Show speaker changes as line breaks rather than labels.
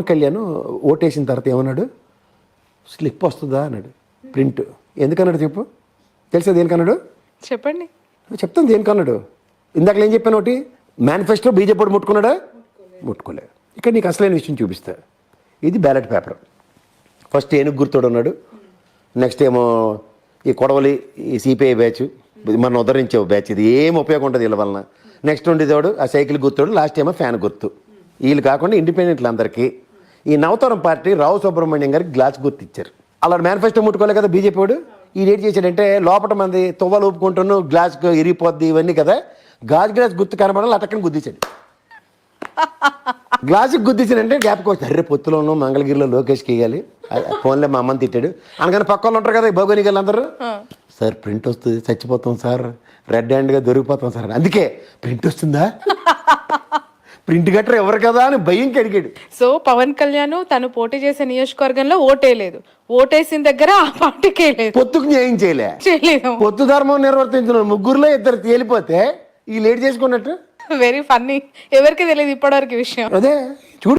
పవన్ కళ్యాణ్ ఓటేసిన తర్వాత ఏమన్నాడు? స్లిప్ వస్తుందా? అన్నాడు. ప్రింట్. ఎందుకన్నాడు చెప్పు? తెలుసా దేనికన్నాడు?
చెప్పండి.
చెప్తాను దేనికన్నాడు? ఇందాక ఏం చెప్పాను ఒకటి మేనిఫెస్టో బీజేపీ ముట్టుకున్నాడా? ముట్టుకోలే. ఇక్కడ నీకు అసలైన విషయం చూపిస్తా. ఇది బ్యాలెట్ పేపర్. ఫస్ట్ ఏనుగు గుర్తుడు ఉన్నాడు. నెక్స్ట్ ఏమో ఈ కొడవలి ఈ సిపిఐ బ్యాచ్. మన ఉద్ధరించే బ్యాచ్. ఇది ఏం ఉపయోగం ఉంటుంది వీళ్ళ వలన. నెక్స్ట్ ఉండేవాడు ఆ సైకిల్ గుర్తుడు లాస్ట్ ఏమో ఫ్యాన్ గుర్తు. వీళ్ళు కాకుండా ఇండిపెండెంట్లు అందరికీ. ఈ నవతరం పార్టీ రావు సుబ్రహ్మణ్యం గారికి గ్లాస్ గుర్తు ఇచ్చారు. అలా మేనిఫెస్టో ముట్టుకోలే కదా బీజేపీ వాడు? ఈ ఏం చేశాడంటే లోపల మంది తువ్వలు ఊపుకుంటున్నాను గ్లాస్ ఇరిగిపోద్ది ఇవన్నీ కదా. గాజు గ్లాస్ గుర్తు కనబడాలి అటక్కని గుద్దించాడు గ్లాసుకి గుద్దించాడంటే గ్యాప్కి వచ్చి అర్రే పొత్తులోనూ మంగళగిరిలో లోకేష్కి ఇవ్వాలి ఫోన్లో మా అమ్మని తిట్టాడు. అనగానే పక్క వాళ్ళు ఉంటారు కదా భౌగోళిక వాళ్ళందరూ సార్ ప్రింట్ వస్తుంది చచ్చిపోతాం సార్. రెడ్ హ్యాండ్గా దొరికిపోతాం సార్. అందుకే ప్రింట్ వస్తుందా? ప్రింట్ గట్ర ఎవరు కదా అని భయం కడిగాడు
సో పవన్ కళ్యాణ్ తను పోటీ చేసే నియోజకవర్గంలో ఓటేయలేదు ఓటేసిన దగ్గర ఆ పార్టీకే లేదు.
పొత్తుకు న్యాయం చేయలే.
చేయలేదు.
పొత్తు ధర్మం నిర్వర్తించిన ముగ్గురులో ఇద్దరు తేలిపోతే ఈ లేట్ చేసుకున్నట్టు?
వెరీ ఫన్నీ ఎవరికి తెలియదు ఇప్పటివరకు విషయం.
అదే చూడు.